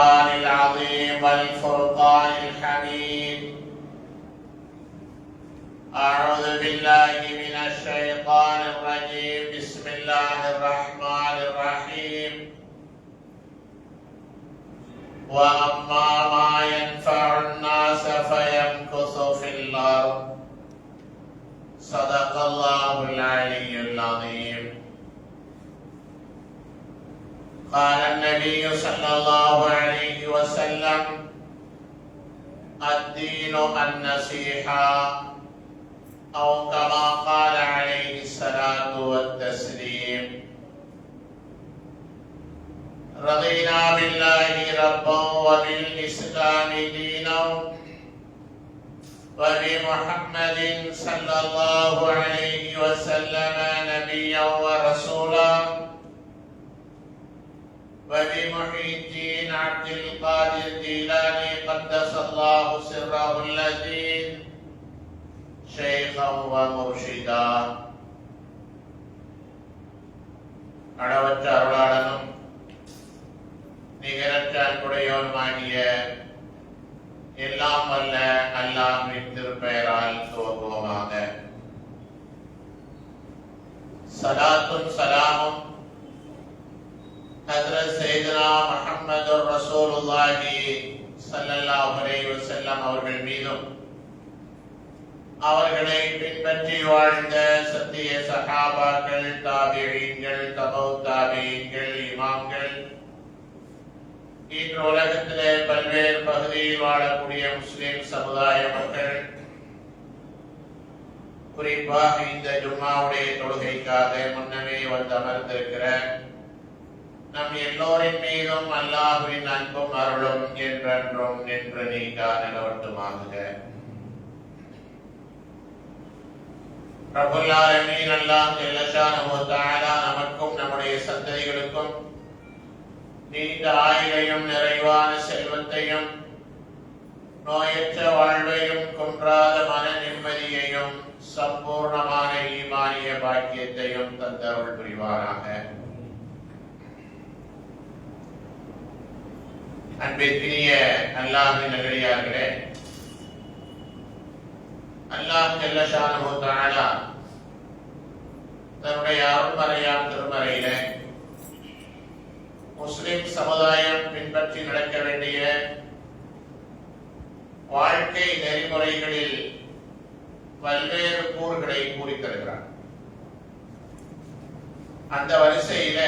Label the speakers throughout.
Speaker 1: القرآن العظيم والفرقان الحميد. أعوذ بالله من الشيطان الرجيم. بسم الله الرحمن الرحيم. وأما ما ينفع الناس فيمكث في الأرض. صدق الله العلي العظيم. قال النبي صلى الله عليه وسلم الدين النصيحة أو كما قال عليه الصلاة والتسليم. رضينا بالله ربا وبالإسلام دينا وبمحمد صلى الله عليه وسلم نبيا ورسولا. وبمحي الدين عبد القادر الجيلاني قدس الله سره اللذين شيخا ومرشدا அளவற்ற அருளாளனும் நிகரற்ற அன்புடையோனுமாகிய எல்லாம் வல்ல அல்லாஹ்வின் திருப்பெயரால் துவங்குவோமாக சலாத்தும் சலாமும் ஹதரத் சைதனா முஹம்மது ரசூலுல்லாஹி ஸல்லல்லாஹு அலைஹி வஸல்லம் அவர்கள் மீதும் அவர்களை பின்பற்றி வாழ்ந்த சத்திய சஹாபாக்கள் தாபியீன்கள் தபவு தாபியீன்கள் இமாம்கள் இன்று உலகத்திலே பல்வேறு பகுதியில் வாழக்கூடிய முஸ்லிம் சமுதாய மக்கள் குறிப்பாக இந்த ஜும்மாவுடைய தொழுகைக்காக முன்னமே வந்து அமர்ந்திருக்கிற நம் எல்லோரின் மீதும் அல்லாஹுவின் அன்பும் அருளும் என்றென்றும் நின்று நீங்கா நிலவட்டுமாகுக. பிரபுல்லாலமீன் அல்லாஹ் ஜல்லஷானஹு தஆலா நமக்கும் நம்முடைய சந்ததிகளுக்கும் நீண்ட ஆயுளையும் நிறைவான செல்வத்தையும் நோயற்ற வாழ்வையும் குன்றாத மன நிம்மதியையும் சம்பூர்ணமான ஈமானிய பாக்கியத்தையும் தந்தருள் புரிவாராக. அன்பிற்கினிய அல்லாஹின் நகரியார்களே அல்லாஹ் ஜல்லஷானஹு தஆலா தன்னுடைய அருள்மறையான் திருமறையில முஸ்லிம் சமுதாயம் பின்பற்றி நடக்க வேண்டிய வாழ்க்கை நெறிமுறைகளில் பல்வேறு கூறுகளை கூறி தருகிறார். அந்த வரிசையில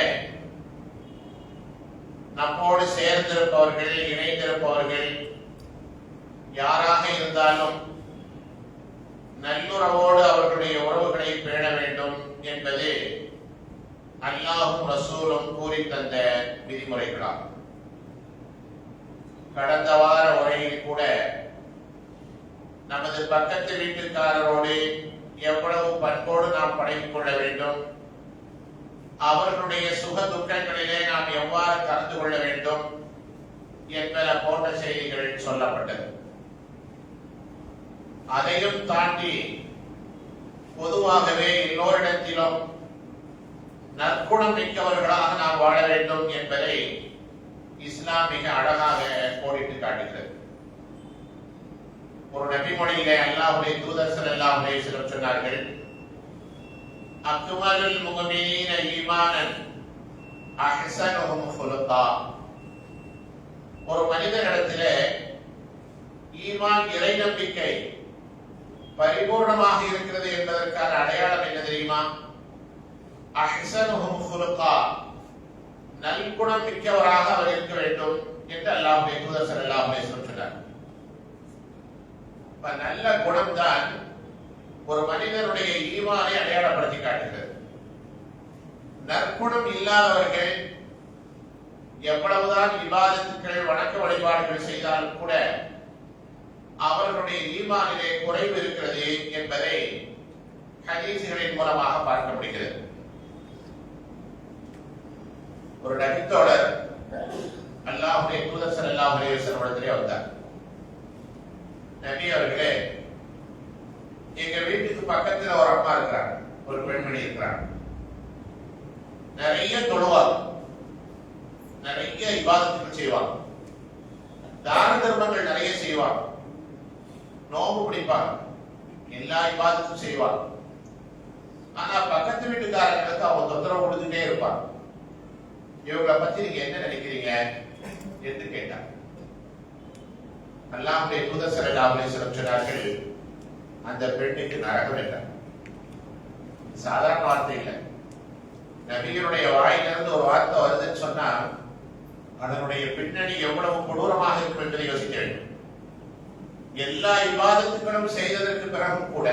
Speaker 1: நம்மோடு சேர்ந்திருப்பவர்கள் இணைந்திருப்பவர்கள் யாராக இருந்தாலும் நல்லுறவோடு அவர்களுடைய உறவுகளை பேண வேண்டும் என்பது அல்லாஹும் ரசூலும் கூறி தந்த விதிமுறைகளாகும் கடந்த வார உரையில் கூட நமது பக்கத்து வீட்டுக்காரரோடு எவ்வளவு பண்போடு நாம் பழகிக் கொள்ள வேண்டும் அவர்களுடைய சுக துக்கங்களிலே நாம் எவ்வாறு கலந்து கொள்ள வேண்டும் என்பன போன்ற செய்திகள் சொல்லப்பட்டது. அதையும் தாண்டி பொதுவாகவே எல்லோரிடத்திலும் நற்குணம் மிக்கவர்களாக நாம் வாழ வேண்டும் என்பதை இஸ்லாம் மிக அழகாக கோடிட்டு காட்டுகிறது. ஒரு நபிமொழியிலே அல்லாஹுடைய தூதர் ஸல்லல்லாஹு அலைஹி சொன்னார்கள் அக்மலுல் முஃமினீன ஈமானன் அஹ்ஸனுஹும் குலுகா ஒரு மனிதனிடத்திலே ஈமான் இறை நம்பிக்கை பரிபூர்ணமாக இருக்கிறது என்பதற்கான அடையாளம் என்ன தெரியுமா? அஹ்ஸனுஹும் குலுகா நல்குணம் மிக்கவராக அவர் இருக்க வேண்டும் என்று அல்லாஹ்வுடைய தூதர் ஸல்லல்லாஹு அலைஹி நல்ல குணம் தான் ஒரு மனிதனுடைய ஈமானை அடையாளப்படுத்தி காட்டுகிறது. நற்குணம் இல்லாதவர்கள் எவ்வளவுதான் விவாதத்துக்கள் வணக்க வழிபாடுகள் செய்தாலும் கூட அவர்களுடைய ஈமானிலே குறைவு இருக்கிறது என்பதை ஹதீசுகளின் மூலமாக பார்க்க முடிகிறது. ஒரு நபித்தோடர் அல்லாஹுடைய தூதர் ஸல்லல்லாஹு வந்தார். நபி அவர்களே எங்க வீட்டுக்கு பக்கத்துல ஒரு அம்மா இருக்கிறாங்க. ஒரு பெண்மணி இருக்கிறாங்க. நிறைய தொழுவாங்க. நிறைய இபாதத்துகள் செய்வாங்க. தான தர்மங்கள் நிறைய செய்வாங்க. நோம்பு பிடிப்பாங்க. எல்லா இபாதத்தும் செய்வாங்க. ஆனா பக்கத்து வீட்டுக்காரங்களுக்கு அவங்க தொந்தரவு கொடுத்துட்டே இருப்பாங்க. இவங்களை பத்தி நீங்க என்ன நினைக்கிறீங்க? என்று கேட்டார் அல்லாமுடைய தூதர் ஸல்லல்லாஹு அலைஹி சொன்னார்கள் அந்த பெண்ணுக்கு நரகம் இல்லை. சாதாரண வார்த்தை இல்லை. நபிகளுடைய வாயிலிருந்து ஒரு வார்த்தை வருதுன்னு சொன்னா அதனுடைய பின்னணி எவ்வளவு கொடூரமாக இருக்கும் என்பதை யோசிக்க வேண்டும். எல்லா விவாதத்துகளும் செய்ததற்கு பிறகும் கூட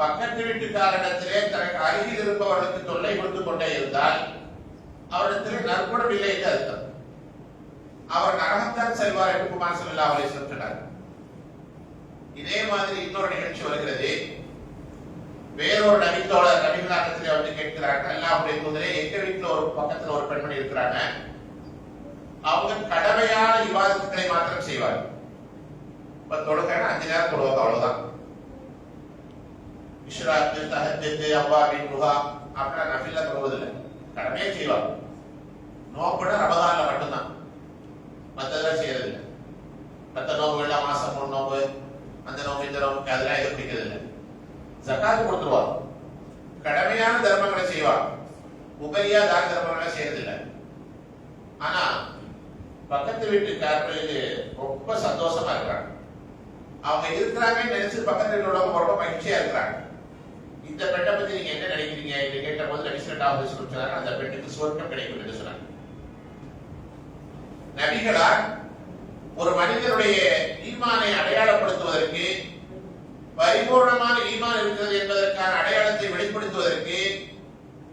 Speaker 1: பக்கத்து வீட்டுக்காரிடத்திலே தனக்கு அருகில் இருப்பவர்களுக்கு தொல்லை கொடுத்து கொண்டே இருந்தால் அவரிடத்தில் நற்குணம் இல்லை என்று அர்த்தம். அவர் நரகத்தான் செல்வார் என்று குமார் சல்லா அவரை சொன்னார். இதே மாதிரி இன்னொரு நிகழ்ச்சி வருகிறது. வேறொரு நபித்தோழர் நபிகளாட்டத்திலே வந்து கேட்கிறார்கள். அல்லாஹ்வுடைய தூதரே எங்க வீட்டுல ஒரு பக்கத்துல ஒரு பெண்மணி இருக்கிறாங்க. அவங்க கடமையான விவாதத்துக்களை மாத்திரம் செய்வாங்க. இப்ப தொழுகைன்னா அஞ்சு நேரம் தொழுவாங்க அவ்வளவுதான். இஷ்ராக்கு தஹஜ்ஜத் அவ்வாபின் குகா அப்படின்னா நஃபில்ல தொழுவதில்லை. கடமையே செய்வாங்க. நோம்புனா ரமதான்ல மட்டும்தான். மத்ததெல்லாம் செய்யறதில்லை. மத்த நோம்புகள்லாம் மாசம் மூணு நோம்பு அந்த நோம்பு இந்த நோம்பு அதெல்லாம் எதுவும் பிடிக்கிறது இல்லை. ஜக்காத்து கொடுத்துருவா கடமையான தர்மங்களை செய்வா உபரியா தான தர்மங்களை செய்யறதில்லை. ஆனா பக்கத்து வீட்டுக்காரர்களுக்கு ரொம்ப சந்தோஷமா இருக்கிறாங்க. அவங்க இருக்கிறாங்கன்னு நினைச்சு பக்கத்து வீட்டில் ரொம்ப மகிழ்ச்சியா இருக்கிறாங்க. இந்த பெண்ணை பத்தி நீங்க என்ன நினைக்கிறீங்க? என்று கேட்ட போது நபிசரட்டாவது சொன்னாங்க அந்த பெண்ணுக்கு சுவர்க்கம் கிடைக்கும் என்று சொன்னாங்க நபிகளார் ஒரு மனிதனுடைய ஈமானை அடையாளப்படுத்துவதற்கு பரிபூர்ணமான ஈமான் இருக்கிறது என்பதற்கான அடையாளத்தை வெளிப்படுத்துவதற்கு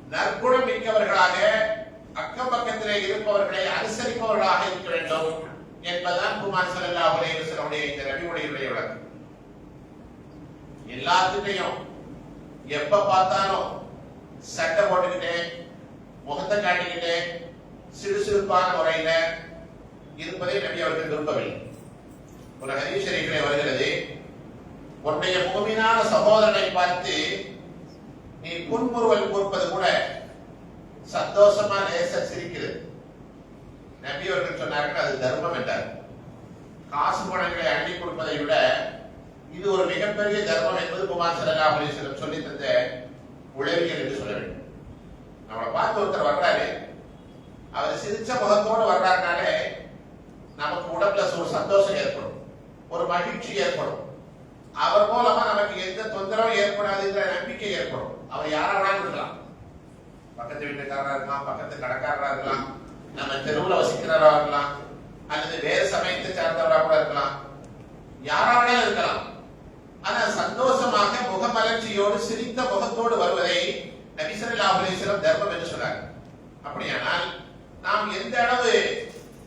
Speaker 1: நற்குணம் மிக்கவர்களாக அக்கம் பக்கத்திலே இருப்பவர்களை அனுசரிப்பவர்களாக இருக்க வேண்டும் என்பதுதான் குமார் ஸல்லல்லாஹு அலைஹி இந்த நபியுடைய விளக்கம். எல்லாத்துட்டையும் எப்ப பார்த்தாலும் சட்டை போட்டுக்கிட்டே முகத்தை காட்டிக்கிட்டே சிறுசிறுப்பான முறையில இருப்பதை நபி அவர்கள் விரும்பவில்லை. ஒரு ஹதீஸ் ஷரீஃபிலே வருகிறது உன்னுடைய மூமினான சகோதரனை பார்த்து நீ புன்முறுவல் கூர்ப்பது கூட சந்தோஷமா லேச சிரிக்கிறது. நபி அவர்கள் சொன்னார்கள் அது தர்மம் என்றார். காசு பணங்களை அள்ளி கொடுப்பதை விட இது ஒரு மிகப்பெரிய தர்மம் என்பது குமார் ஸல்லல்லாஹு அலைஹி சொல்லி தந்த உளவியல் என்று சொல்ல வேண்டும். நம்மளை பார்த்து ஒருத்தர் வர்றாரு அவர் சிரிச்ச முகத்தோடு வர்றாருனாலே சந்தோஷம் ஏற்படும். ஒரு மகிழ்ச்சி ஏற்படும். அவர் மூலமா நமக்கு எந்த தொந்தரவும் ஏற்படாதுங்கிற நம்பிக்கை ஏற்படும். அவர் யாரா இருக்கலாம். பக்கத்து வீட்டுக்காரரா இருக்கலாம் பக்கத்து கடைக்காரரா இருக்கலாம் நம்ம தெருவுல வசிக்கிறவரா இருக்கலாம் அல்லது வேறு சமயத்தை சார்ந்தவரா கூட இருக்கலாம். யாரா இருக்கலாம். ஆனா சந்தோஷமாக முகமலர்ச்சியோடு சிரித்த முகத்தோடு வருவதை நபி ஸல்லல்லாஹு தர்மம் என்று சொன்னார் அப்படியானால் நாம் எந்த அளவு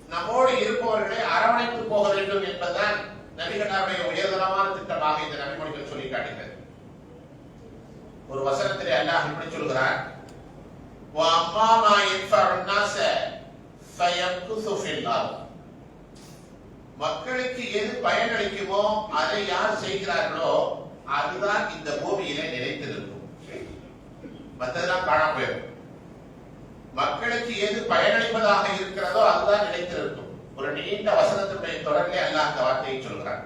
Speaker 1: நம்மோடு இருப்பவர்களை அரவணைத்து போக வேண்டும் என்பதுதான் நபிகளாருடைய உயர்தரமான திட்டமாக இந்த நபிமொழிகள் சொல்லி காட்டுகிறது ஒரு வசனத்திலே அல்லாஹ் இப்படி சொல்கிறார் وَأَمَّا مَا يَنْفَعُ النَّاسَ فَيَمْكُثُ فِي الْأَرْضِ மக்களுக்கு எது பயனளிக்குமோ அதை யார் செய்கிறார்களோ அதுதான் இந்த பூமியிலே நிலைத்து நிற்கும் மற்றதெல்லாம் காணாம போயிடும் மக்களுக்கு எது பயனளிப்பதாக இருக்கிறதோ அதுதான் நிலைத்திருக்கும். ஒரு நீண்ட வசனத்தினுடைய தொடர்லே அல்ல அந்த வார்த்தையை சொல்கிறான்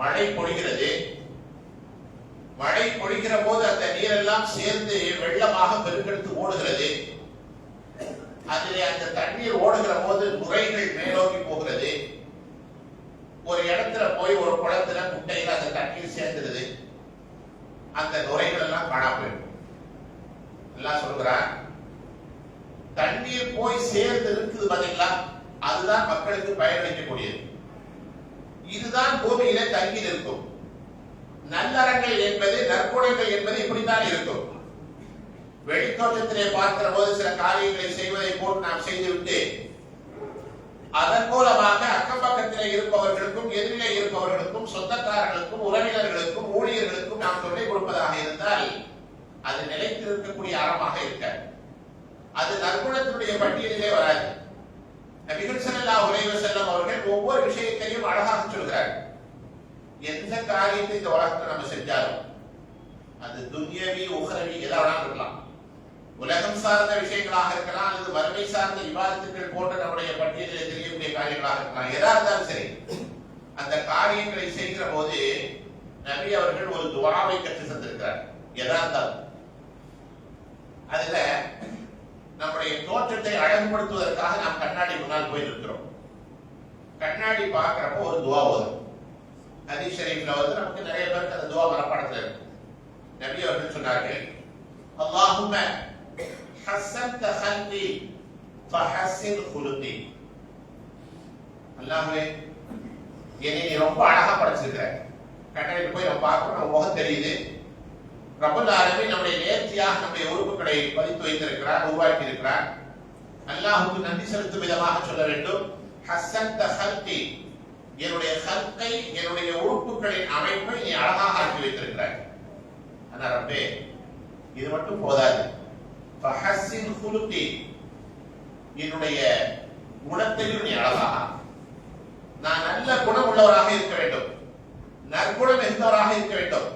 Speaker 1: மழை பொழிகிறது. மழை பொழிகிற போது அந்த நீரெல்லாம் சேர்ந்து வெள்ளமாக பெருக்கெடுத்து ஓடுகிறது. அதிலே அந்த தண்ணீர் ஓடுகிற போது நுரைகள் மேலோங்கி போகிறது. ஒரு இடத்துல போய் ஒரு குளத்துல குட்டையில அந்த தண்ணீர் சேர்ந்துடுது அந்த நுரைகள் எல்லாம் காணாம போயிடும். எல்லாம் சொல்கிறான் தண்ணீர் போய் சேர்ந்து இருக்குது பாத்தீங்களா? அதுதான் மக்களுக்கு பயனளிக்கக்கூடியது. இதுதான் பூமியில தங்கி நிற்கும் நல்லறங்கள் என்பது நற்குணங்கள் என்பது இப்படித்தான் இருக்கும். வெளித்தோட்டத்திலே பார்க்கிற போது சில காரியங்களை செய்வதை போட்டு நாம் செய்துவிட்டு அதன் மூலமாக அக்கம் பக்கத்திலே இருப்பவர்களுக்கும் எதிரிலே இருப்பவர்களுக்கும் சொந்தக்காரர்களுக்கும் உறவினர்களுக்கும் ஊழியர்களுக்கும் நாம் சொல்லிக் கொடுப்பதாக இருந்தால் அது நிலைத்திருக்கக்கூடிய அறமாக இருக்க அது நற்குணத்தினுடைய பட்டியலிலே வராது. நபிகள் ஸல்லல்லாஹு அலைஹி வஸல்லம் அவர்கள் ஒவ்வொரு விஷயத்தையும் அழகாக சொல்கிறார் எந்த காரியத்தை இந்த உலகத்தை நம்ம செஞ்சாலும் அது துன்யவி உகரவி எதாவது இருக்கலாம். உலகம் சார்ந்த விஷயங்களாக இருக்கலாம் அல்லது வறுமை சார்ந்த விவாதத்துக்கள் போன்ற நம்முடைய தெரியக்கூடிய காரியங்களாக இருக்கலாம். எதா இருந்தாலும் சரி அந்த காரியங்களை செய்கிற போது நபி அவர்கள் ஒரு துவாவை கற்று தந்திருக்கிறார் எதா இருந்தாலும். அதுல நம்முடைய தோற்றத்தை அழகுபடுத்துவதற்காக நாம் கண்ணாடி முன்னால் போயிருக்கிறோம் கண்ணாடி பார்க்கிறப்போ ஒரு துவா வரும் ஹதீஸ் ஷரீஃப்ல வந்து நமக்கு நிறைய பேருக்கு அந்த துவா மனப்பாடத்துல இருக்கும் நபி அவர்கள் சொன்னார்கள் அல்லாஹும ஹஸ்ஸன்த ஹல்கி ஃபஹஸ்ஸின் குலுகி அல்லாஹ்வே என்னை நீ ரொம்ப அழகா படைச்சிருக்கிற. கண்ணாடி போய் நம்ம பார்க்கிறோம் முகம் தெரியுது. ரபுல் ஆலமீன் நம்முடைய நேர்த்தியாக நம்முடைய உறுப்புகளை பதித்து வைத்திருக்கிறார் உருவாக்கி இருக்கிறார் அல்லாஹுக்கு நன்றி செலுத்தும் விதமாக சொல்ல வேண்டும். ஹஸ்ஸன்த ஹல்கி என்னுடைய ஹல்கை என்னுடைய உறுப்புகளின் அமைப்பை நீ அழகாக ஆக்கி வைத்திருக்கிறாய். ஆனா ரப்பே இது மட்டும் போதாது. ஃபஹஸ்ஸின் குலுகி என்னுடைய குணத்தையும் நீ அழகாக நான் நல்ல குணம் உள்ளவராக இருக்க வேண்டும். நற்குணம் இருந்தவராக இருக்க வேண்டும்.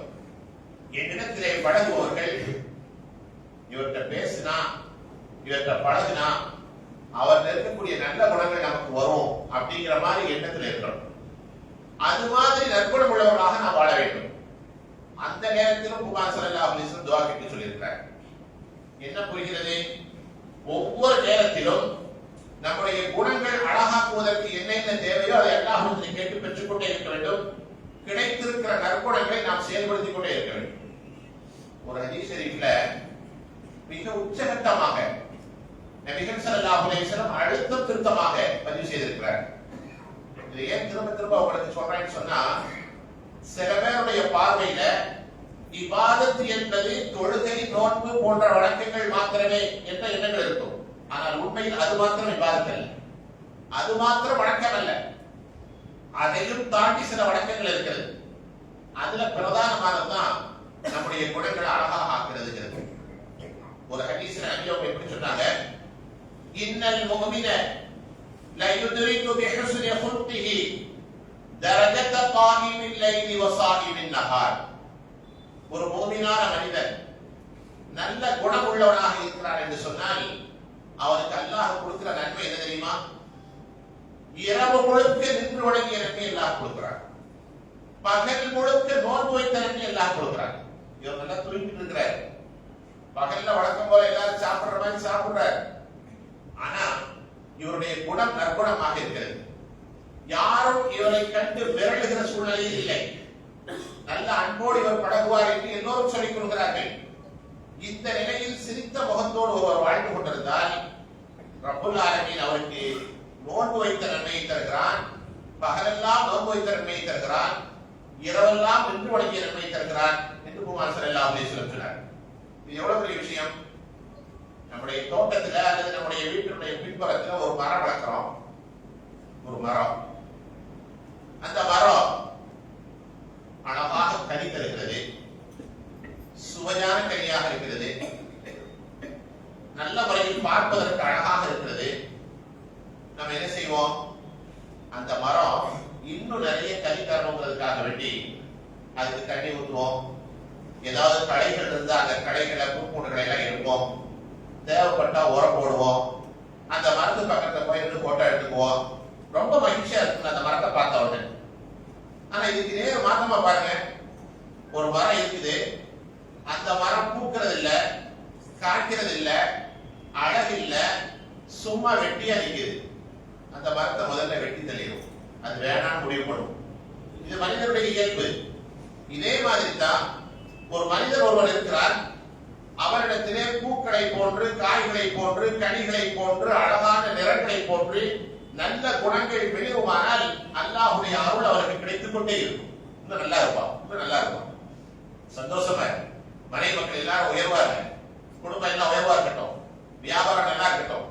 Speaker 1: என்னிடத்திலே பழகுபவர்கள் இவர்கிட்ட பேசினா இவர்கிட்ட பழகினா அவர் இருக்கக்கூடிய நல்ல குணங்கள் நமக்கு வரும் அப்படிங்கிற மாதிரி எண்ணத்தில் இருக்கிறோம். அது மாதிரி நற்குணம் உள்ளவர்களாக நாம் வாழ வேண்டும். அந்த நேரத்திலும் குமார் சல்லல்லாஹு அலைஹி துவா கேட்டு சொல்லியிருக்கிறார். என்ன புரிகிறது? ஒவ்வொரு நேரத்திலும் நம்முடைய குணங்கள் அழகாக்குவதற்கு என்னென்ன தேவையோ அதை எல்லா கேட்டு பெற்றுக்கொண்டே இருக்க வேண்டும். கிடைத்திருக்கிற நற்குணங்களை நாம் செயல்படுத்திக் கொண்டே இருக்க வேண்டும். ஒரு ஹதீஸ் ஷரீஃப்ல மிக உச்சகட்டமாக நபிகள் ஸல்லல்லாஹு அலைஹி வஸல்லம் அழுத்தம் திருத்தமாக பதிவு செய்திருக்கிறார். இது ஏன் திரும்ப திரும்ப உங்களுக்கு சொல்றேன்னு சொன்னா சில பேருடைய பார்வையில இபாதத் என்பது தொழுகை நோன்பு போன்ற வழக்கங்கள் மாத்திரமே என்ற எண்ணங்கள் இருக்கும். ஆனால் உண்மையில் அது மாத்திரம் இபாதத் அல்ல. அது மாத்திரம் வழக்கம் அல்ல. அதையும் தாண்டி சில வழக்கங்கள் இருக்கிறது. அதுல பிரதானமானதுதான் நம்முடைய குணங்களை அழகாக ஆக்குறதுங்கிறது ஒரு ஹதீஸ்ல நபி அவங்க எப்படி சொன்னாங்க இன்னல் முஃமின لا يدرك بحسن خلقه درجة قائم الليل وصائم النهار ஒரு மூமினான மனிதன் நல்ல குணமுள்ளவனாக இருக்கிறான் என்று சொன்னால் அவனுக்கு அல்லாஹ் கொடுக்கிற நன்மை என்ன தெரியுமா இரவு முழுக்க நின்று வழங்கிய நன்மை அல்லாஹ் கொடுக்கிறான் பகல் முழுக்க நோன்பு வைத்த நன்மை அல்லாஹ் கொடுக்கிறான் இவர் நல்லா தூங்கிட்டு இருக்கிறார் பகல்ல வழக்கம் போல எல்லாரும் சாப்பிடுற மாதிரி சாப்பிடுறார். ஆனா இவருடைய குணம் நற்குணமாக இருக்கிறது. யாரும் இவரை கண்டு விரழுகிற சூழ்நிலையில் இல்லை. நல்ல அன்போடு இவர் பழகுவார் என்று எல்லோரும் சொல்லிக் கொள்கிறார்கள். இந்த நிலையில் சிரித்த முகத்தோடு ஒருவர் வாழ்ந்து கொண்டிருந்தால் ரபுல் ஆலமீன் அவருக்கு நோன்பு வைத்த நன்மையை தருகிறான் பகலெல்லாம் நோன்பு வைத்த நன்மையை தருகிறான் இரவெல்லாம் நின்று வழங்கிய நன்மையை தருகிறான். என்று குமார் ஸல்லல்லாஹு அலைஹி இது எவ்வளவு பெரிய விஷயம்? நம்முடைய தோட்டத்துல அல்லது நம்முடைய வீட்டினுடைய பின்புறத்துல ஒரு மரம் வளர்க்கிறோம். ஒரு மரம். அந்த மரம் அழகாக கனி தருகிறது. சுவையான கனியாக இருக்கிறது. நல்ல முறையில் பார்ப்பதற்கு அழகாக இருக்கிறது. நம்ம என்ன செய்வோம்? அந்த மரம் இன்னும் நிறைய கனி தரணுங்கிறதுக்காக வேண்டி அதுக்கு தண்ணி ஊற்றுவோம் ஏதாவது களைகள் இருந்தா அந்த களைகளை பூப்பூண்டுகளை எல்லாம் எடுப்போம். தேவைப்பட்டா உரம் போடுவோம். அந்த மரத்து பக்கத்துல போய் இருந்து போட்டோ எடுத்துக்குவோம். ரொம்ப மகிழ்ச்சியா இருக்கு அந்த மரத்தை பார்த்த உடனே. ஆனா இதுக்கு நேர மாற்றமா பாருங்க. ஒரு மரம் இருக்குது. அந்த மரம் பூக்கிறது இல்ல காய்க்கிறது இல்ல அழகு இல்ல சும்மா வெட்டியா நிக்குது. அந்த மரத்தை முதல்ல வெட்டி தள்ளிடும் அது வேணாம்னு முடிவு பண்ணும். இது மனிதனுடைய இயல்பு. இதே மாதிரி தான் ஒரு மனிதர் ஒருவர் இருக்கிறார். அவரிடத்திலே பூக்களை போன்று காய்களை போன்று கனிகளை போன்று அழகான நிறங்களை போன்று நல்ல குணங்கள் வெளியுமானால் அல்லாஹுடைய அருள் அவருக்கு கிடைத்துக் கொண்டே இருக்கும். இன்னும் நல்லா இருப்பான். இன்னும் நல்லா இருப்பான். சந்தோஷமா மனை மக்கள் எல்லாரும் உயர்வாங்க குடும்பம் எல்லாம் உயர்வா இருக்கட்டும். வியாபாரம் நல்லா இருக்கட்டும்.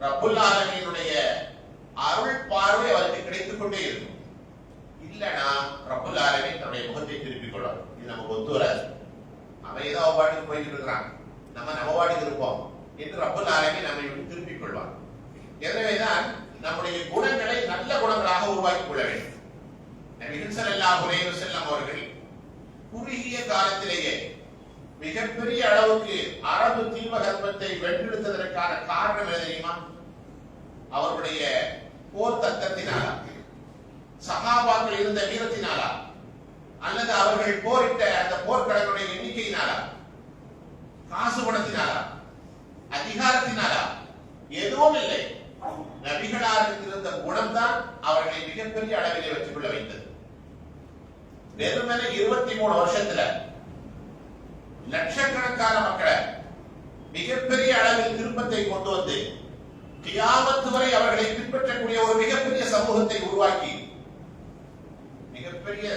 Speaker 1: ரபுல் ஆலமீனுடைய அருள் பார்வை அவருக்கு கிடைத்துக் கொண்டே இருக்கும். இல்லனா ரப்புல் ஆலமீன் தன்னுடைய முகத்தை திருப்பிக் கொள்வார் இது நமக்கு ஒத்து வராது அவன் ஏதோ அவன் பாட்டுக்கு போயிட்டு இருக்கிறான் நம்ம நம்ம பாட்டுக்கு இருப்போம் என்று ரப்பல் ஆலமீன் நம்மை விட்டு திருப்பிக் கொள்வார். எனவேதான் நம்முடைய குணங்களை நல்ல குணங்களாக உருவாக்கிக் கொள்ள வேண்டும். நபிகள் ஸல்லல்லாஹு அலைஹி செல்லம் அவர்கள் குறுகிய காலத்திலேயே மிகப்பெரிய அளவுக்கு அரபு தீபகற்பத்தை வென்றெடுத்ததற்கான காரணம் என்ன தெரியுமா? அவருடைய போர் தக்கத்தினாலா சகாபாக்கள் இருந்த வீரத்தினாலா? அல்லது அவர்கள் போரிட்ட அந்த போர்க்கடனுடைய எண்ணிக்கையினாலா? காசு பணத்தினாலா? அதிகாரத்தினாலா? எதுவும் இல்லை. நபிகளாருக்கு இருந்த குணம்தான் அவர்களை மிகப்பெரிய அளவிலே வச்சுக் கொள்ள வைத்தது. வெறுமனை இருபத்தி மூணு வருஷத்துல லட்சக்கணக்கான மக்களை மிகப்பெரிய அளவில் திருப்பத்தை கொண்டு வந்து கியாமத்து வரை அவர்களை பின்பற்றக்கூடிய ஒரு மிகப்பெரிய சமூகத்தை உருவாக்கி மிகப்பெரிய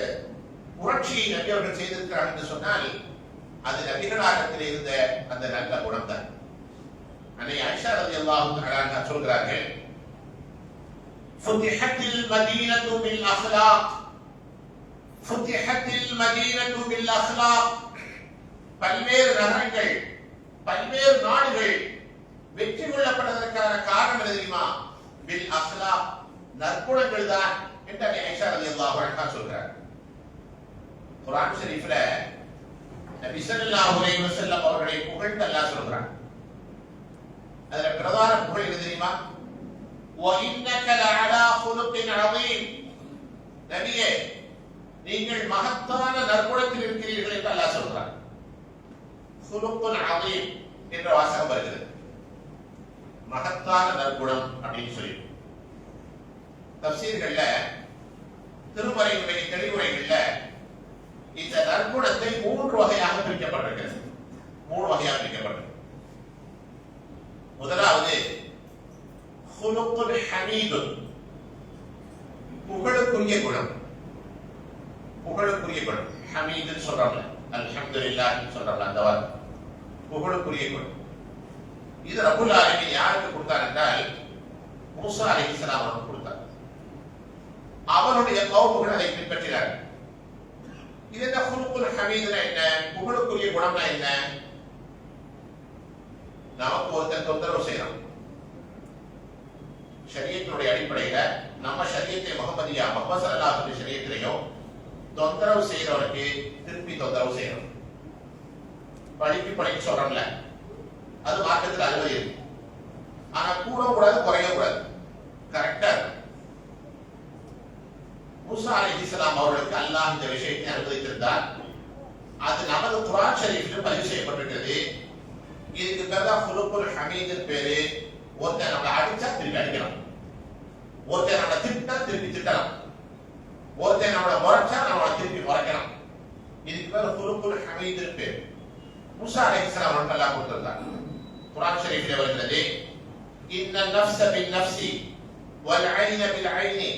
Speaker 1: புரட்சியை நபி அவர்கள் செய்திருக்கிறார் என்று சொன்னால் அது நபிகளாகத்தில் இருந்த அந்த நல்ல குணம் தான் அன்னை ஆயிஷா ரலியல்லாஹு தஆலா சொல்கிறார்கள் فتحت المدينة بالأخلاق فتحت المدينة بالأخلاق பல்வேறு நகரங்கள் பல்வேறு நாடுகள் வெற்றி கொள்ளப்படுவதற்கான காரணம் என்ன தெரியுமா பில் அஹ்லா நற்குணங்கள் தான் என்று அன்னை ஐஷா ரலியல்லாஹு அன்ஹா சொல்றார் குர்ஆன் ஷரீஃப்ல நபி ஸல்லல்லாஹு அலைஹி வஸல்லம் அவர்களை புகழ்ந்து அல்லாஹ் சொல்றான் அதுல பிரதான புகழ் என்ன தெரியுமா وَإِنَّكَ لَعَلَى خُلُقٍ عَظِيمٍ நபியே நீங்கள் மகத்தான நற்குணத்தில் இருக்கிறீர்கள் என்று அல்லாஹ் சொல்றான் சுலுக்குன் அதீம் என்ற வாசகம் வருகிறது மகத்தான நற்குணம் அப்படின்னு சொல்லி தப்சீர்கள்ல திருமறையுடைய தெளிவுரைகள்ல இந்த நற்குணத்தை மூன்று வகையாக பிரிக்கப்பட்டிருக்கிறது. மூணு வகையாக பிரிக்கப்பட்டிருக்கு. முதலாவது ஹமீது புகழுக்குரிய குணம். புகழுக்குரிய குணம். ஹமீதுன்னு சொல்றாங்க அல்ஹம்துலில்லாஹ் சொல்றாங்க அந்த வார்த்தை. புகழுக்குரிய குணம். இது ரபுல் ஆலமீன் யாருக்கு கொடுத்தார் என்றால் மூசா அலைஹிஸ்ஸலாம் அவருக்கு கொடுத்தார். அவருடைய கௌமுகள் அதை பின்பற்றினார்கள். இது என்ன ஹுலுக்குல் ஹமீதுனா என்ன? புகழுக்குரிய குணம்னா என்ன? நமக்கு ஒருத்தன் தொந்தரவு செய்யறோம் சரியத்தினுடைய அடிப்படையில நம்ம சரியத்தை முகமதியா முகமது சல்லல்லாஹு அலைஹி தொந்தரவு செய்யறவனுக்கு திருப்பி தொந்தரவு செய்யணும் படிப்பு படிக்க சொல்றோம்ல அது மார்க்கத்தில் அனுமதி இருக்கு. ஆனா கூட கூடாது குறைய கூடாது கரெக்டா இருக்கும். மூசா அலைஹிஸ்ஸலாம் அவர்களுக்கு அல்லாஹ் இந்த விஷயத்தை அனுமதித்திருந்தார் அது நமது குரான் ஷரீஃபில் பதிவு செய்யப்பட்டிருக்கிறது இதுக்கு பேர் தான் ஃபுலுக்குல் ஹமீதுன்னு பேரு. ஒருத்தன் நம்மளை அடிச்சா திருப்பி அடிக்கலாம். ஒருத்தன் நம்மளை திட்டா திருப்பி திட்டலாம். ஒருத்தன் நம்மளை முறைச்சா நம்மளை திருப்பி முறைக்கலாம். இதுக்கு பேர் ஃபுலுக்குல் ஹமீதுன்னு பேர். மூசா இஸ்லாம் அவர்களுக்கு அல்லாஹ் கொடுத்திருந்தார். குரான் ஷரீஃபில் வருகிறது. இன்ன நஃப்ஸ பின் நஃப்ஸி வல் ஐன பில் ஐனி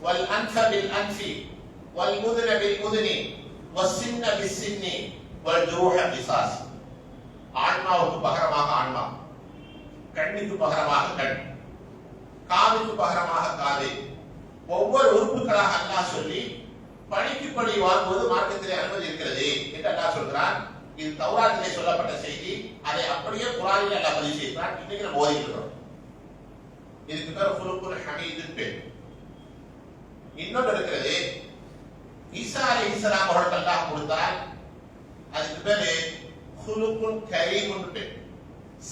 Speaker 1: வல் بالأنف பில் அன்ஃபி والسن بالسن والجروح قصاص ஆன்மாவுக்கு பகரமாக ஆன்மா கண்ணுக்கு பகரமாக கண் காதுக்கு பகரமாக காது ஒவ்வொரு உறுப்புகளாக அல்லாஹ் சொல்லி பணிக்கு பணி வாங்குவது மார்க்கத்திலே அனுமதி இருக்கிறது என்று அல்லாஹ் சொல்கிறான் இது தௌராத்திலே சொல்லப்பட்ட செய்தி அதை அப்படியே குரானில் அல்லாஹ் பதிவு செய்கிறான் இன்னைக்கு நம்ம ஓதிக்கிறோம் இதுக்கு பேர் ஃபுலுக்குல் ஹமீது பேர் இன்னொன்று இருக்கிறது ஈசா அலி இஸ்லாம் அவர்கள் அல்லாஹ் கொடுத்தால் அதுக்கு பேரு குலுக்குள் கரீமுன்னு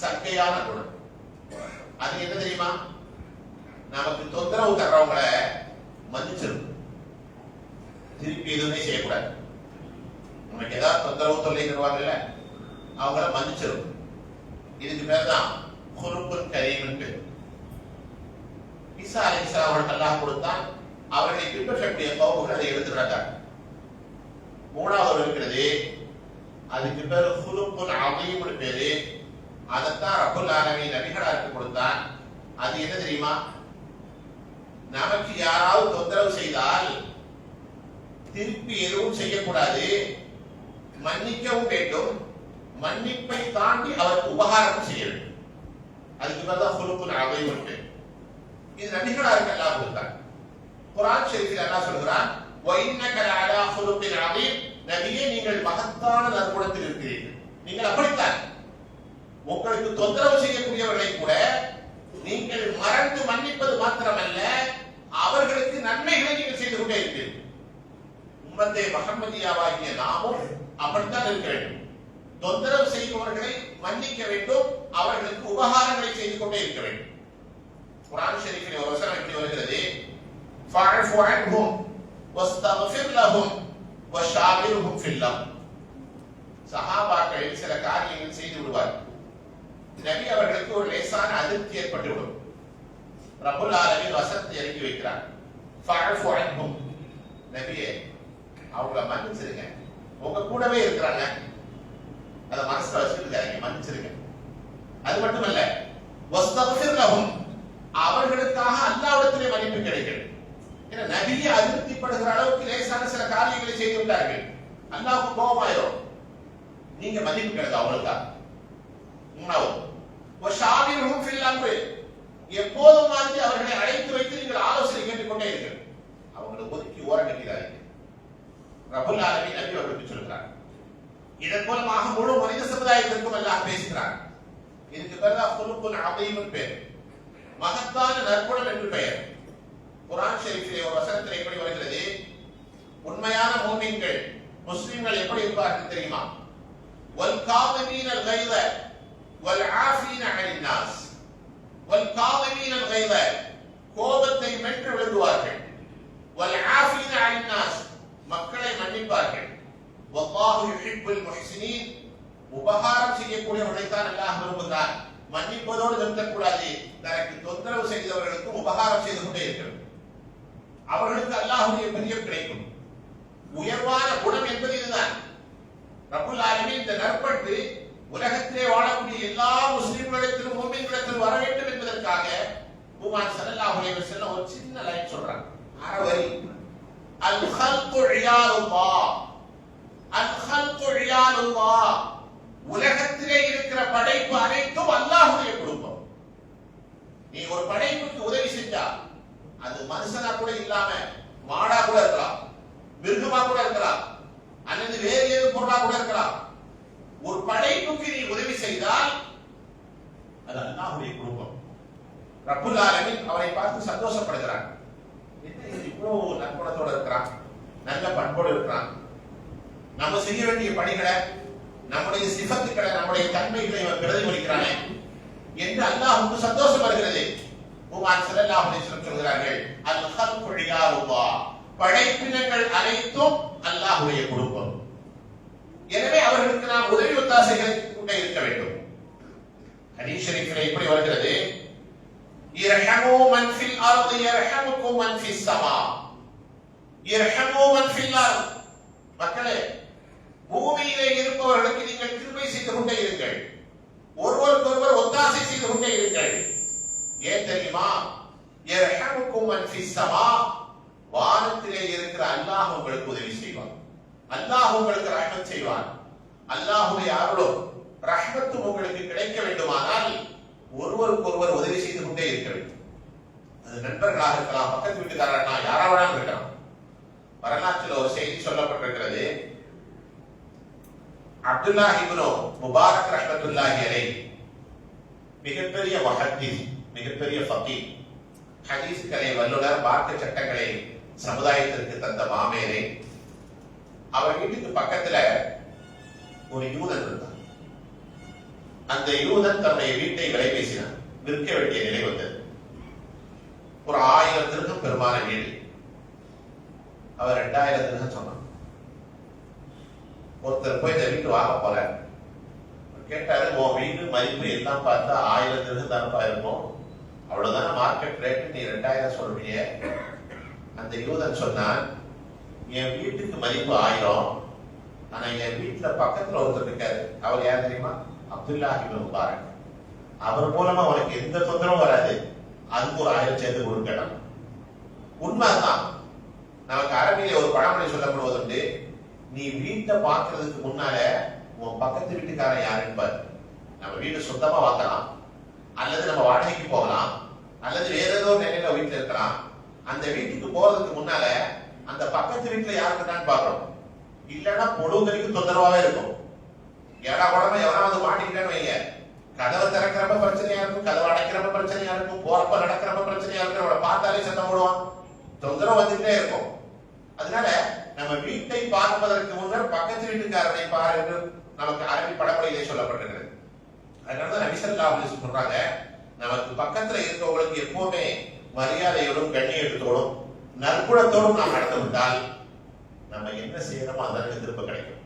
Speaker 1: சக்கையான குணம் அது என்ன தெரியுமா? நமக்கு தொந்தரவு தர்றவங்கள மன்னிச்சிடும். திருப்பி எதுவுமே செய்யக்கூடாது. நமக்கு ஏதாவது தொந்தரவு தொல்லை தருவாங்கல்ல அவங்கள மன்னிச்சிடும். இதுக்கு பேர் தான் ஹுலுக்குல் கரீம்னு ஈசா அலி இஸ்லாம் அவர்களுக்கு அல்லாஹ் கொடுத்தான் அவர்களை பின்பற்றக்கூடிய கௌமுகள் அதை எடுத்து நடந்தார் மூணாவது இருக்கிறது அதுக்கு பேரு ஹுலுக்குல் அதீம்னு பேரு. அதைத்தான் ரபுல் ஆலமி நபிகளாருக்கு கொடுத்தான். அது என்ன தெரியுமா? நமக்கு யாராவது தொந்தரவு செய்தால் திருப்பி எதுவும் செய்யக்கூடாது. மன்னிக்கவும் வேண்டும். மன்னிப்பை தாண்டி அவருக்கு உபகாரம் செய்ய வேண்டும். அதுக்கு பேர் தான் ஹுலுக்குல் அதீம்னு இது நபிகளாருக்கு எல்லாம் கொடுத்தாங்க குரான் ஷெரீஃபில் என்ன சொல்கிறான் வைன்னக அலா ஹுலுகின் அதீம் நபியே நீங்கள் மகத்தான நற்குணத்தில் இருக்கிறீர்கள். நீங்கள் அப்படித்தான். உங்களுக்கு தொந்தரவு செய்யக்கூடியவர்களை கூட நீங்கள் மறந்து மன்னிப்பது மாத்திரமல்ல அவர்களுக்கு நன்மைகளை நீங்கள் செய்து கொண்டே இருக்கிறீர்கள் உம்மத்தை மகமதியாவாகிய நாமும் அப்படித்தான் இருக்க வேண்டும். தொந்தரவு செய்பவர்களை மன்னிக்க வேண்டும் அவர்களுக்கு உபகாரங்களை செய்து கொண்டே இருக்க வேண்டும். குரான் ஷெரீஃபில் ஒரு வசனம் எப்படி வருகிறது. فاعف عنهم واستغفر لهم وشاورهم في الامر சஹாபாக்கள் சில காரியங்கள் செய்து விடுவார் நபி அவர்களுக்கு ஒரு லேசான அதிருப்தி ஏற்பட்டு விடும் ரபுல் ஆலமின் வசனத்தை இறக்கி வைக்கிறார் ஃபஅஃபு அன்ஹும் நபியே அவங்கள மன்னிச்சிருங்க உங்க கூடவே இருக்கிறாங்க அதை மனசுல வச்சுருக்காங்க மன்னிச்சிருங்க அது மட்டுமல்ல வஸ்தக்ஃபிர் லஹும் அவர்களுக்காக அல்லாஹ்விடத்திலே மன்னிப்பு கிடைக்கும் ஏன்னா நபியை அதிருப்திப்படுகிற அளவுக்கு லேசான சில காரியங்களை செய்து விட்டார்கள். அல்லாவுக்கு கோபமாயிரும். நீங்க மதிப்பு கிடையாது அவங்களுக்காக மூணாவது வஷாவிரஹும் ஃபில் அம்ரி. எப்போதும் மாதிரி அவர்களை அழைத்து வைத்து நீங்கள் ஆலோசனை கேட்டுக்கொண்டே இருங்கள். அவங்களை ஒதுக்கி ஓரம் கட்டிடாதீங்க. ரபுல் ஆலமி நபி அவர்களுக்கு சொல்கிறார் இதன் மூலமாக முழு மனித சமுதாயத்திற்கும் எல்லாம் பேசுகிறார் இதுக்கு பேர் தான் குலுக்குல் அதையும் பேர். மகத்தான நற்குணம் என்று பெயர். குரான் ஷெரீஃபிலே ஒரு வசனத்தில் எப்படி வருகிறது? உண்மையான மூமின்கள் முஸ்லிம்கள் எப்படி இருப்பார்கள் தெரியுமா? வல் காதமீன கைத வல் ஆஃபீன அனின்னாஸ் வல் காதமீன கைத கோபத்தை மென்று விழுங்குவார்கள். வல் ஆஃபீன அனின்னாஸ் மக்களை மன்னிப்பார்கள். வல்லாஹு யுஹிப்புல் முஹ்சினீன். உபகாரம் செய்யக்கூடியவர்களைத்தான் அல்லாஹ் விரும்புகிறார் மன்னிப்பதோடு நிறுத்தக்கூடாது. தனக்கு தொந்தரவு செய்தவர்களுக்கும் உபகாரம் செய்து கொண்டே இருக்கிறது அவர்களுக்கு அல்லாஹுடைய கிடைக்கும். உயர்வான குணம் என்பது இதுதான். ரப்புல் இந்த நற்பண்பு உலகத்திலே வாழக்கூடிய எல்லா முஸ்லிம்களிடத்திலும் மோமின்களிடத்திலும் வர வேண்டும் என்பதற்காக பூமான் ஸல்லல்லாஹு அலைஹி செல்ல ஒரு சின்ன லைன் சொல்றாங்க அறவரி. அல் ஹல்கு இயாலுல்லாஹ் அல் ஹல்கு இயாலுல்லாஹ் உலகத்திலே இருக்கிற படைப்பு அனைத்தும் அல்லாஹுடைய குடும்பம். நீ ஒரு படைப்புக்கு உதவி செஞ்சா அது மனுஷனா கூட இல்லாம மாடா கூட இருக்கலாம் மிருகமா கூட இருக்கலாம் அல்லது வேறு ஏது பொருளா கூட இருக்கலாம். ஒரு படைப்புக்கு நீ உதவி செய்தால் அது அல்லாஹுடைய குடும்பம். ரப்புல் ஆலமீன் அவரை பார்த்து சந்தோஷப்படுகிறான் என்ன இவ்வளவு நற்குணத்தோட இருக்கிறான்? நல்ல பண்போடு இருக்கிறான். நம்ம செய்ய வேண்டிய பணிகளை நம்முடைய சிபத்துக்களை நம்முடைய தன்மைகளை இவன் பிரதிபலிக்கிறானே என்று அல்லாஹ்வுக்கு சந்தோஷம் வருகிறது உமார் ஸல்லல்லாஹு அலைஹி வஸல்லம் சொல்கிறார்கள் அல் ஹல்கு இயாலுல்லாஹ் படைப்பினங்கள் அனைத்தும் அல்லாஹ்வுடைய குடும்பம். எனவே அவர்களுக்கு நாம் உதவி ஒத்தாசைகளை கொண்டே இருக்க வேண்டும். ஹதீஸ் ஷரீஃபில் இப்படி வருகிறது. இர்ஹமு மன் ஃபில் அர்தி யர்ஹமுக்கும் மன் ஃபிஸ் ஸமா இர்ஹமு மன் ஃபில் அர்த். மக்களே பூமியிலே இருப்பவர்களுக்கு நீங்கள் கிருபை செய்து கொண்டே இருங்கள். ஒருவருக்கொருவர் ஒத்தாசை செய்து கொண்டே இருங்கள். ஏன் தெரியுமா? வானத்திலே இருக்கிற அல்லாஹ் உங்களுக்கு உதவி செய்வான். அல்லாஹ் உங்களுக்கு ரஹ்மத் செய்வான். அல்லாஹுடைய அருளும் ரஹ்மத்தும் உங்களுக்கு கிடைக்க வேண்டுமானால் ஒருவருக்கு ஒருவர் உதவி செய்து கொண்டே இருக்க வேண்டும். அது நண்பர்களாக இருக்கலாம் பக்கத்து வீட்டுக்காரர்களா யாரா வேணாலும் இருக்கலாம். வரலாற்றில் ஒரு செய்தி சொல்லப்பட்டிருக்கிறது. அப்துல்லா முபாரக் ரஹ்மத்துல்லாஹி அலை மிகப்பெரிய முஹத்தீஸ் மிகப்பெரிய ஃபக்கீர் ஹதீஸ் கலை வல்லுநர் மார்க்க சட்டங்களை சமுதாயத்திற்கு தந்த மாமேதை அவர் வீட்டுக்கு பக்கத்துல ஒரு யூதன் இருந்தான். அந்த யூதன் தன்னுடைய வீட்டை விலை பேசினான். விற்க வேண்டிய நிலை வந்தது. ஒரு ஆயிரம் திருகம் பெருமான வீடு. அவர் ரெண்டாயிரம் திருகம் சொன்னான். ஒருத்தர் போய் இந்த வீட்டு வாங்க போல கேட்டாரு உன் வீடு மதிப்பு எல்லாம் பார்த்தா ஆயிரம் திருகம் தானப்பா இருக்கும்? அவ்வளவுதான. மார்க்கெட் ரேட் நீ ரெண்டாயிரம் சொல்றீங்க அந்த யூதன் சொன்னான் என் வீட்டுக்கு மதிப்பு ஆயிரம். ஆனா என் வீட்டுல பக்கத்துல ஒருத்தர் இருக்காரு. அவர் யார் தெரியுமா? அப்துல்லா இப்னு முபாரக். அவர் மூலமா உனக்கு எந்த தொந்தரவும் வராது. அதுக்கு ஒரு ஆயிரம் சேர்த்து கொடுக்கணும் உண்மைதான். நமக்கு அரபியில ஒரு பழமொழி சொல்லப்படுவதுண்டு நீ வீட்டை பாக்குறதுக்கு முன்னால உன் பக்கத்து வீட்டுக்காரன் யாருன்னு பாரு. நம்ம வீடு சுத்தமா பார்க்கலாம். அல்லது நம்ம வாடகைக்கு போகலாம் அல்லது வேற ஏதோ ஒரு நிலையில வீட்டுல இருக்கலாம். அந்த வீட்டுக்கு போறதுக்கு முன்னால அந்த பக்கத்து வீட்டுல யார் இருக்கான்னு பாக்குறோம் இல்லைன்னா பொழுதுக்கு தொந்தரவாவே இருக்கும். ஏடா உடம்பு எவனாவது மாட்டிக்கிட்டேன்னு வைங்க. கதவை திறக்கிறப்ப பிரச்சனையா இருக்கும் கதவை அடைக்கிறப்ப பிரச்சனையா இருக்கும் போறப்ப நடக்கிறப்ப பிரச்சனையா இருக்கும் அவனை பார்த்தாலே சத்தம் போடுவான். தொந்தரவு வந்துட்டே இருக்கும். அதனால நம்ம வீட்டை பார்ப்பதற்கு முன்னர் பக்கத்து வீட்டுக்காரனை பார் என்று நமக்கு அரபி படமொழியிலே சொல்லப்பட்டிருக்கிறது. அதனாலதான் நபிசல்லா அப்படி சொல்றாங்க நமக்கு பக்கத்துல இருக்கவங்களுக்கு எப்பவுமே மரியாதையோடும் கண்ணியத்தோடும் நற்குணத்தோடும் நாம் நடந்து விட்டால் நம்ம என்ன செய்யணுமோ அதற்கு திரும்ப கிடைக்கும்.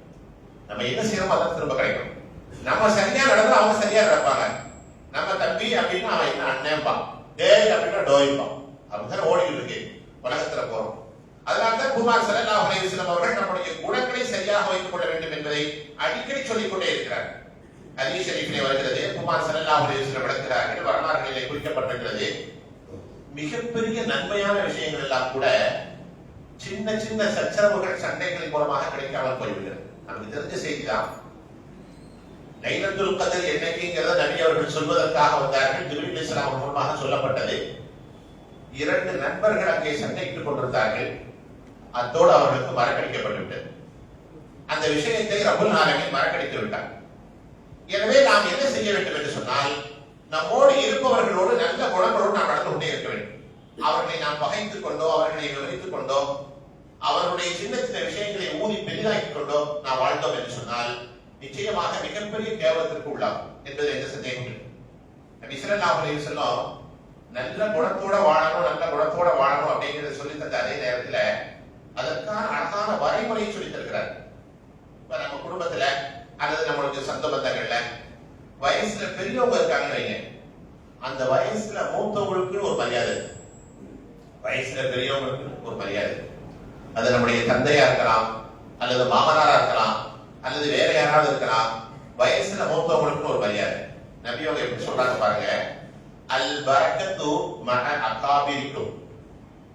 Speaker 1: நம்ம என்ன செய்யணுமோ அதற்கு திரும்ப கிடைக்கும். நம்ம சரியா நடந்தா அவங்க சரியா நடப்பாங்க. நம்ம தம்பி அப்படின்னா அவன் என்ன அண்ணன்பா டேய் அப்படின்னா டோய்ப்பான் அப்படிதான் ஓடிக்கிட்டு இருக்கு. உலகத்துல போறோம். அதனால தான் குமார் சல்லல்லாஹு அலைஹி அவர்கள் நம்முடைய குணங்களை சரியாக வைத்துக் கொள்ள வேண்டும் என்பதை அடிக்கடி சொல்லிக் கொண்டே இருக்கிறார். ஹதீஸ் ஷரீஃபிலே வருகிறது. குமார் சல்லல்லாஹு அலைஹி விளக்கிறார்கள் விளக்குகிறார்கள் வரலாறுகளிலே குறிக்கப்பட்டிருக்கிறது. மிகப்பெரிய நன்மையான விஷயங்கள் எல்லாம் கூட சின்ன சின்ன சச்சரவுகள் சண்டைகள் மூலமாக கிடைக்காமல் போய்விடுகிறது நமக்கு தெரிஞ்ச செய்திதான். லைலத்துல் கதர் என்னைக்குங்கிறத நபி அவர்கள் சொல்வதற்காக வந்தார்கள். ஜிப்ரீல் இஸ்லாம் மூலமாக சொல்லப்பட்டது. இரண்டு நண்பர்கள் அங்கே சண்டையிட்டுக் கொண்டிருந்தார்கள். அத்தோடு அவர்களுக்கு மறக்கடிக்கப்பட்டு விட்டது அந்த விஷயத்தை ரபுல் ஆலமின் மறக்கடித்து விட்டார் எனவே நாம் என்ன செய்ய வேண்டும் என்று சொன்னால் நம்மோடு இருப்பவர்களோடு நல்ல குணங்களோடு நாம் நடந்து கொண்டே இருக்க வேண்டும். அவர்களை நாம் பகைத்துக் கொண்டோ அவர்களை விவரித்துக் கொண்டோ அவருடைய சின்ன சின்ன விஷயங்களை ஊதி பெரிதாக்கிக் கொண்டோ நாம் வாழ்ந்தோம் என்று சொன்னால் நிச்சயமாக மிகப்பெரிய கேவலத்திற்கு உள்ளாகும் என்பது எந்த சந்தேகம் இல்லை. சொல்லும் நல்ல குணத்தோட வாழணும் நல்ல குணத்தோட வாழணும் அப்படிங்கறத சொல்லி தந்த அதே நேரத்துல அதற்கான அழகான வரைமுறையை சொல்லி தருகிறார். இப்ப நம்ம குடும்பத்துல அல்லது நம்மளுக்கு சொந்த பந்தங்கள்ல வயசுல பெரியவங்க இருக்காங்கன்னு அந்த வயசுல மூத்தவங்களுக்கு ஒரு மரியாதை இருக்கு. வயசுல பெரியவங்களுக்கு ஒரு மரியாதை அது நம்முடைய தந்தையா இருக்கலாம் அல்லது மாமனாரா இருக்கலாம் அல்லது வேற யாராவது இருக்கலாம் வயசுல மூத்தவங்களுக்கு ஒரு மரியாதை. நபி எப்படி சொல்றாங்க பாருங்க? அல் பரக்கத்து மக அகாபிரிக்கும்.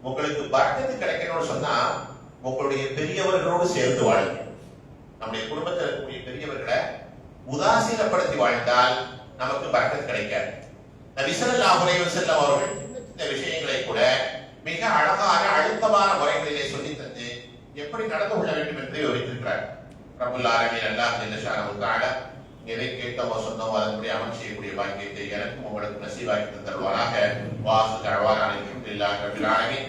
Speaker 1: உங்களுக்கு பரக்கத்து கிடைக்கணும்னு சொன்னா உங்களுடைய பெரியவர்களோடு சேர்ந்து வாழுங்க. நம்முடைய குடும்பத்தில் இருக்கக்கூடிய பெரியவர்களை உதாசீனப்படுத்தி வாழ்ந்தால் நமக்கு பரக்கத்து கிடைக்காது. நபி செல்லம் அவர்கள் சின்ன சின்ன விஷயங்களை கூட மிக அழகான அழுத்தமான முறைகளிலே சொல்லி தந்து எப்படி நடந்து கொள்ள வேண்டும் என்று விவரித்திருக்கிறார் பிரபுல் ஆரம்பி நல்லா ஜல்ல எதை கேட்டோமோ சொன்னோமோ அதன்படி அமல் செய்யக்கூடிய பாக்கியத்தை எனக்கும் உங்களுக்கு நசீவாக்கி தருவாராக வாசு தழவாரான அல்ஹம்துலில்லாஹி ரபில் ஆலமீன்.